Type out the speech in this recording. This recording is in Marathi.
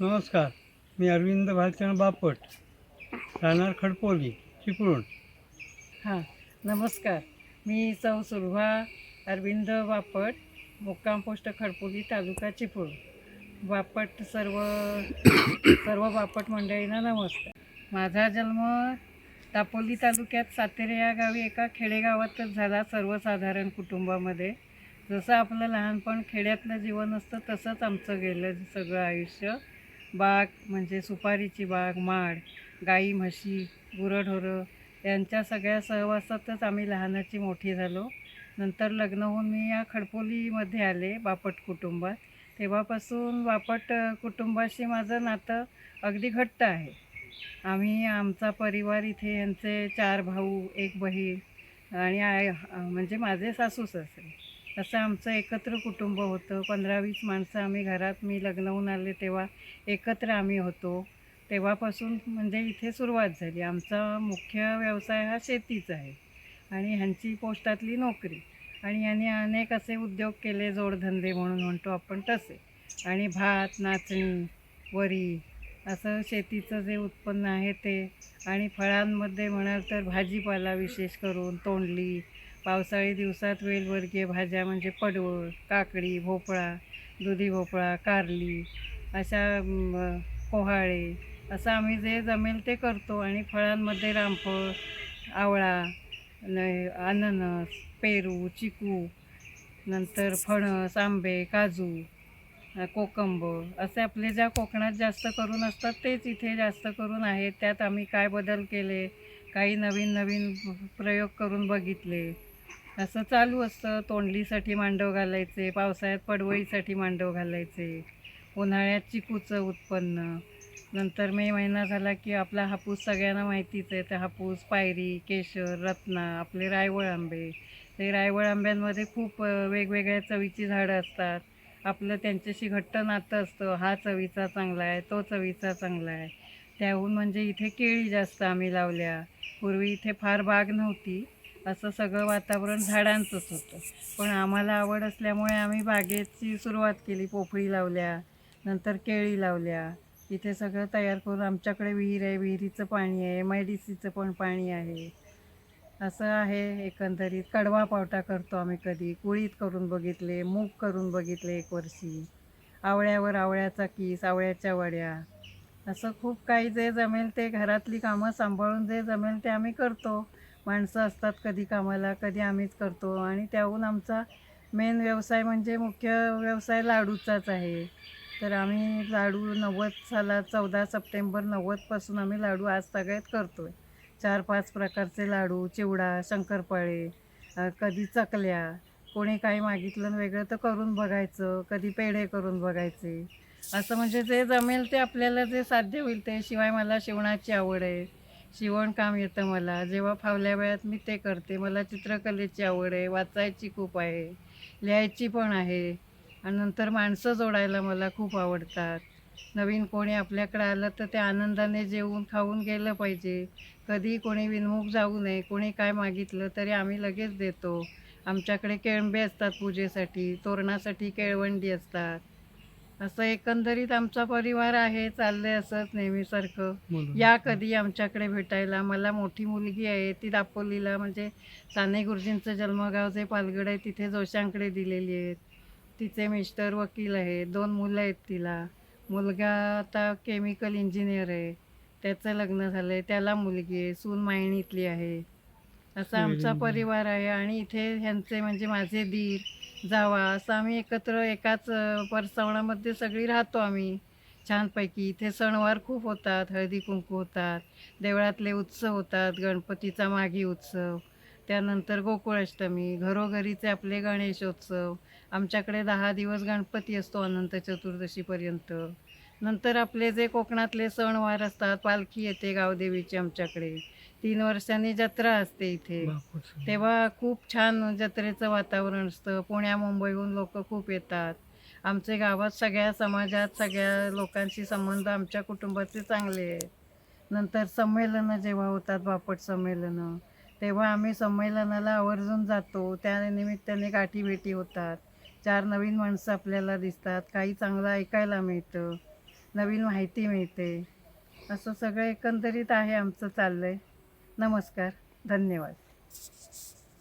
नमस्कार मी अरविंद भालचंद बापट राहणार खडपोली चिपळूण. हां नमस्कार मी चौ सुरभा अरविंद बापट मुक्काम पोस्ट खडपोली तालुका चिपळूण. बापट सर्व सर्व बापट मंडळींना नमस्कार. माझा जन्म दापोली तालुक्यात सातेरे या गावी एका खेडेगावातच झाला सर्वसाधारण कुटुंबामध्ये. जसं आपलं लहानपण खेड्यातलं जीवन असतं तसंच आमचं गेलं सगळं आयुष्य. बाग म्हणजे सुपारीची बाग माड गाई म्हशी गुरंढोरं यांच्या सगळ्या सहवासातच आम्ही लहानाची मोठी झालो. नंतर लग्न होऊन मी या खडपोलीमध्ये आले बापट कुटुंबात. तेव्हापासून बापट कुटुंबाशी माझं नातं अगदी घट्ट आहे. आम्ही आमचा परिवार इथे यांचे चार भाऊ एक बहीण आणि आय म्हणजे माझे सासू सासरे. असं आमचं एकत्र कुटुंब होतं. पंधरा वीस माणसं आम्ही घरात. मी लग्न होऊन आले तेव्हा एकत्र आम्ही होतो. तेव्हापासून म्हणजे इथे सुरुवात झाली. आमचा मुख्य व्यवसाय हा शेतीचा आहे. आणि ह्यांची पोस्टातली नोकरी. आणि यांनी अनेक असे उद्योग केले जोडधंदे म्हणून म्हणतो आपण तसे. आणि भात नाचणी वरी असं शेतीचं जे उत्पन्न आहे ते. आणि फळांमध्ये म्हणाल तर भाजीपाला विशेष करून तोंडली पावसाळी दिवसात वेलवर्गीय भाज्या म्हणजे पडवळ काकडी भोपळा दुधी भोपळा कारली अशा पोहाळे कोहाळे असं आम्ही जे जमेल ते करतो. आणि फळांमध्ये रामफळ आवळा न अननस पेरू चिकू नंतर फणस आंबे काजू कोकंब असे आपले ज्या कोकणात जास्त करून असतात तेच इथे जास्त करून आहेत. त्यात आम्ही काय बदल केले काही नवीन नवीन प्रयोग करून बघितले. असं चालू असतं. तोंडलीसाठी मांडव घालायचे पावसाळ्यात पडवळीसाठी मांडव घालायचे उन्हाळ्यात चिकूचं उत्पन्न. नंतर मे महिना झाला की आपला हापूस सगळ्यांना माहितीच आहे. तर हापूस पायरी केशर रत्ना आपले रायवळ आंबे. ते रायवळ आंब्यांमध्ये खूप वेगवेगळ्या चवीची झाडं असतात. आपलं त्यांच्याशी घट्ट नातं असतं. हा चवीचा चांगला आहे तो चवीचा चांगला आहे. त्याहून म्हणजे इथे केळी जास्त आम्ही लावल्या. पूर्वी इथे फार बाग नव्हती. असं सगळं वातावरण झाडांचंच होतं. पण आम्हाला आवड असल्यामुळे आम्ही बागेची सुरुवात केली पोफळी लावल्या नंतर केळी लावल्या. इथे सगळं तयार करून आमच्याकडे विहीर आहे विहिरीचं पाणी आहे एम आय डी सीचं पण पाणी आहे. असं आहे एकंदरीत. कडवा पावटा करतो आम्ही कधी. कुळीत करून बघितले मूग करून बघितले एक वर्षी. आवळ्यावर आवळ्याचा किस आवळ्याच्या वड्या. असं खूप काही जे जमेल ते घरातली कामं सांभाळून जे जमेल ते आम्ही करतो. माणसं असतात कधी कामाला कधी आम्हीच करतो. आणि त्याहून आमचा मेन व्यवसाय म्हणजे मुख्य व्यवसाय लाडूचाच आहे. तर आम्ही लाडू नव्वद साला चौदा सप्टेंबर नव्वदपासून आम्ही लाडू आज सगळ्यात करतो आहे चार पाच प्रकारचे लाडू चिवडा शंकरपाळे कधी चकल्या कोणी काही मागितलं वेगळं तर करून बघायचं कधी पेढे करून बघायचे. असं म्हणजे जे जमेल ते आपल्याला जे साध्य होईल ते. शिवाय मला शिवणाची आवड आहे. शिवणकाम येतं मला. जेव्हा फावल्या वेळात मी ते करते. मला चित्रकलेची आवड आहे वाचायची खूप आहे लिहायची पण आहे. आणि नंतर माणसं जोडायला मला खूप आवडतात. नवीन कोणी आपल्याकडे आलं तर ते आनंदाने जेवून खाऊन गेलं पाहिजे. कधी कोणी विनमुख जाऊ नये कोणी काय मागितलं तरी आम्ही लगेच देतो. आमच्याकडे केळंबे असतात पूजेसाठी तोरणासाठी केळवंडी असतात. असं एकंदरीत आमचा परिवार आहे चाललंय असंच नेहमीसारखं. या कधी आमच्याकडे भेटायला मला मोठी मुलगी आहे ती दापोलीला म्हणजे साने गुरुजींचं जन्मगाव जे पालगड आहे तिथे जोशांकडे दिलेली आहेत. तिचे मिस्टर वकील आहेत दोन मुलं आहेत तिला. मुलगा आता केमिकल इंजिनियर आहे त्याचं लग्न झालं आहे त्याला मुलगी आहे सून मायणीतली आहे. असा आमचा परिवार आहे आणि इथे ह्यांचे म्हणजे माझे दीर जावा असं आम्ही एकत्र एकाच परसवणामध्ये सगळी राहतो आम्ही. छानपैकी इथे सणवार खूप होतात हळदी कुंकू होतात देवळातले उत्सव होतात गणपतीचा माघी उत्सव त्यानंतर गोकुळाष्टमी घरोघरीचे आपले गणेशोत्सव आमच्याकडे दहा दिवस गणपती असतो अनंत चतुर्दशीपर्यंत. नंतर आपले जे कोकणातले सणवार असतात पालखी येते गावदेवीची आमच्याकडे. तीन वर्षांनी जत्रा असते इथे. तेव्हा खूप छान जत्रेचं वातावरण असतं. पुण्या मुंबईहून लोक खूप येतात. आमचे गावात सगळ्या समाजात सगळ्या लोकांशी संबंध आमच्या कुटुंबाचे चांगले आहेत. नंतर संमेलनं जेव्हा होतात बापट संमेलनं तेव्हा आम्ही संमेलनाला आवर्जून जातो. त्या निमित्ताने गाठीभेटी होतात. चार नवीन माणसं आपल्याला दिसतात. काही चांगलं ऐकायला मिळतं. नवीन माहिती मिळते. असं सगळं एकंदरीत आहे आमचं चाललं आहे नमस्कार धन्यवाद.